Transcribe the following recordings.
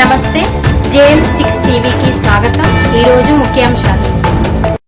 నమస్తే JM six టీవీకి స్వాగతం. ఈరోజు ముఖ్యాంశాలు.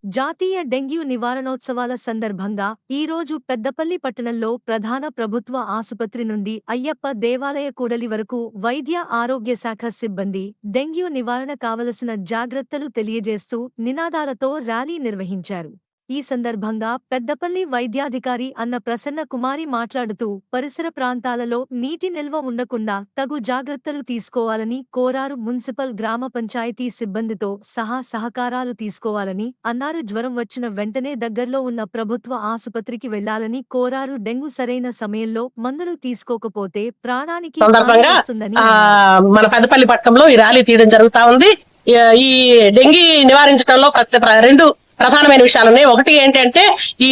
జాతీయ డెంగ్యూ నివారణోత్సవాల సందర్భంగా ఈరోజు పెద్దపల్లి పట్టణంలో ప్రధాన ప్రభుత్వ ఆసుపత్రి నుండి అయ్యప్ప దేవాలయ కూడలి వరకు వైద్య ఆరోగ్య శాఖ సిబ్బంది డెంగ్యూ నివారణ కావలసిన జాగ్రత్తలు తెలియజేస్తూ నినాదాలతో ర్యాలీ నిర్వహించారు. ఈ సందర్భంగా పెద్దపల్లి వైద్యాధికారి అన్న ప్రసన్న కుమారి మాట్లాడుతూ పరిసర ప్రాంతాలలో నీటి నిల్వ ఉండకుండా తగు జాగ్రత్తలు తీసుకోవాలని కోరారు మున్సిపల్ గ్రామ పంచాయతీ సిబ్బందితో సహా సహకారాలు తీసుకోవాలని అన్నారు. జ్వరం వచ్చిన వెంటనే దగ్గర్లో ఉన్న ప్రభుత్వ ఆసుపత్రికి వెళ్ళాలని కోరారు. డెంగు సరైన సమయంలో మందులు తీసుకోకపోతే ప్రాణానికి. మన పెద్దపల్లి పట్టణంలో ఈ ర్యాలీ తీయడం జరుగుతా ఉంది. ఈ- డెంగీ నివారించడంలో రెండు ప్రధానమైన విషయాలు ఉన్నాయి. ఒకటి ఏంటంటే ఈ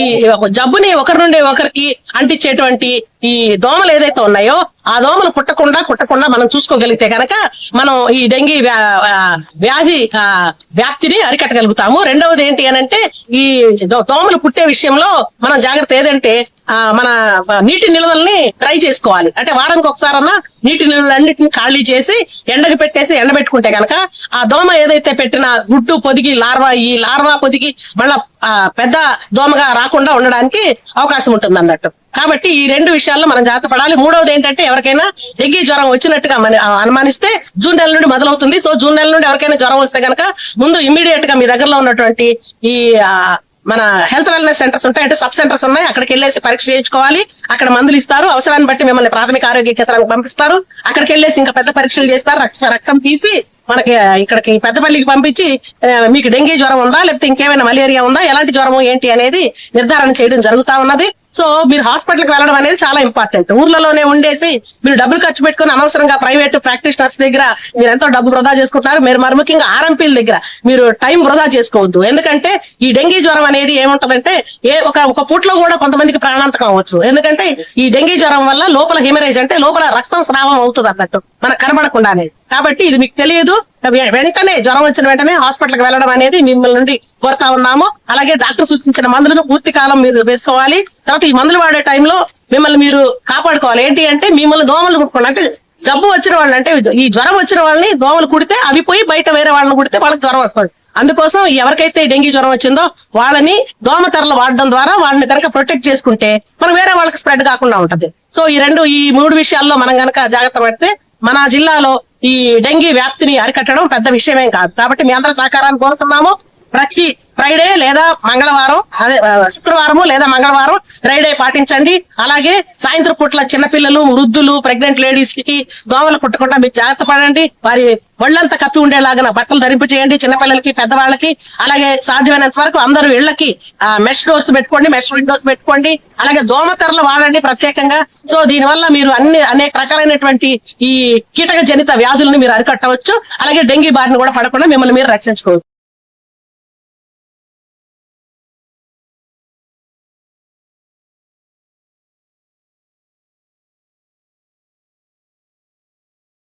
జబ్బుని ఒకరి నుండి ఒకరికి అంటించేటువంటి ఈ దోమలు ఏదైతే ఉన్నాయో ఆ దోమలు పుట్టకుండా కుట్టకుండా మనం చూసుకోగలిగితే కనుక మనం ఈ డెంగీ వ్యా- వ్యాధి ఆ, వ్యాప్తిని అరికట్టగలుగుతాము. రెండవది ఏంటి అని అంటే ఈ దో- దోమలు పుట్టే విషయంలో మనం జాగ్రత్త ఏదంటే ఆ, మన నీటి నిల్వల్ని ట్రై చేసుకోవాలి. అంటే వారానికి ఒకసారన్నా నీటి నిల్వలన్నిటిని ఖాళీ చేసి ఎండకు పెట్టేసి ఎండబెట్టుకుంటే గనక ఆ దోమ ఏదైతే పెట్టిన గుడ్డు పొదిగి లార్వా ఈ లార్వా పొదిగి మళ్ళా పెద్ద దోమగా రాకుండా ఉండడానికి అవకాశం ఉంటుంది అన్నట్టు. కాబట్టి ఈ రెండు విషయాల్లో మనం జాగ్రత్త పడాలి. మూడవది ఏంటంటే ఎవరికైనా డెంగీ జ్వరం వచ్చినట్టుగా మన అనుమానిస్తే జూన్ నెల నుండి మొదలవుతుంది. సో జూన్ నెల నుండి ఎవరికైనా జ్వరం వస్తే గనక ముందు ఇమ్మీడియట్గా మీ దగ్గరలో ఉన్నటువంటి ఈ మన హెల్త్ వెల్నెస్ సెంటర్స్ ఉంటాయి. అంటే సబ్ సెంటర్స్ ఉన్నాయి. అక్కడికి వెళ్ళేసి పరీక్ష చేయించుకోవాలి. అక్కడ మందులు ఇస్తారు. అవసరాన్ని బట్టి మిమ్మల్ని ప్రాథమిక ఆరోగ్య కేంద్రానికి పంపిస్తారు. అక్కడికి వెళ్ళేసి ఇంకా పెద్ద పరీక్షలు చేస్తారు. రక్త- రక్తం తీసి మనకి ఇక్కడికి పెద్దపల్లికి పంపించి మీకు డెంగీ జ్వరం ఉందా? లేకపోతే ఇంకేమైనా మలేరియా ఉందా? ఎలాంటి జ్వరం ఏంటి అనేది నిర్ధారణ చేయడం జరుగుతా ఉన్నది. సో మీరు హాస్పిటల్కి వెళ్ళడం అనేది చాలా ఇంపార్టెంట్. ఊర్లలోనే ఉండేసి మీరు డబ్బులు ఖర్చు పెట్టుకుని అనవసరంగా ప్రైవేట్ ప్రాక్టీషనర్స్ దగ్గర మీరు ఎంతో డబ్బు వృధా చేసుకుంటున్నారు. మీరు మరి ముఖ్యంగా ఆర్ఎంపీల దగ్గర మీరు టైం వృధా చేసుకోవద్దు. ఎందుకంటే ఈ డెంగీ జ్వరం అనేది ఏముంటదంటే ఏ ఒక ఒక పూట్లో కూడా కొంతమందికి ప్రాణాంతకం అవ్వచ్చు. ఎందుకంటే ఈ డెంగీ జ్వరం వల్ల లోపల హిమరేజ్ అంటే లోపల రక్తం స్రావం అవుతుంది అన్నట్టు. మనకు కనబడకుండానే. కాబట్టి ఇది మీకు తెలియదు. వెంటనే జ్వరం వచ్చిన వెంటనే హాస్పిటల్కి వెళ్ళడం అనేది మిమ్మల్ని నుండి కోరుతా ఉన్నాము. అలాగే డాక్టర్ సూచించిన మందులను పూర్తి కాలం మీరు వేసుకోవాలి. తర్వాత ఈ మందులు వాడే టైంలో మిమ్మల్ని మీరు కాపాడుకోవాలి. ఏంటి అంటే మిమ్మల్ని దోమలు కుట్టుకోండి. అంటే జబ్బు వచ్చిన వాళ్ళు అంటే ఈ జ్వరం వచ్చిన వాళ్ళని దోమలు కుడితే అవి పోయి బయట వేరే వాళ్ళని కుడితే వాళ్ళకి జ్వరం వస్తుంది. అందుకోసం ఎవరికైతే డెంగ్యూ జ్వరం వచ్చిందో వాళ్ళని దోమ తెరలు వాడడం ద్వారా వాళ్ళని కనుక ప్రొటెక్ట్ చేసుకుంటే మనం వేరే వాళ్ళకి స్ప్రెడ్ కాకుండా ఉంటది. సో ఈ రెండు ఈ మూడు విషయాల్లో మనం గనక జాగ్రత్త పడితే మన జిల్లాలో ఈ డెంగీ వ్యాప్తిని అరికట్టడం పెద్ద విషయమేం కాదు. కాబట్టి మీ అందరి సహకారాన్ని కోరుతున్నాము. ప్రతి ఫ్రైడే లేదా మంగళవారం అదే శుక్రవారము లేదా మంగళవారం ఫ్రైడే పాటించండి. అలాగే సాయంత్రం పూట్ల చిన్నపిల్లలు వృద్ధులు ప్రెగ్నెంట్ లేడీస్కి దోమలు కుట్టకుండా మీరు జాగ్రత్త పడండి. వారి ఒళ్ళంతా కప్పి ఉండేలాగా బట్టలు ధరింపు చేయండి చిన్నపిల్లలకి పెద్దవాళ్ళకి. అలాగే సాధ్యమైనంత వరకు అందరూ ఇళ్ళకి మెష్ డోర్స్ పెట్టుకోండి మెష్ విండోస్ పెట్టుకోండి. అలాగే దోమ తెరలు వాడండి ప్రత్యేకంగా. సో దీనివల్ల మీరు అన్ని అనేక రకాలైనటువంటి ఈ కీటక జనిత వ్యాధులను మీరు అరికట్టవచ్చు. అలాగే డెంగీ బారిని కూడా పడకుండా మిమ్మల్ని మీరు రక్షించుకోవచ్చు.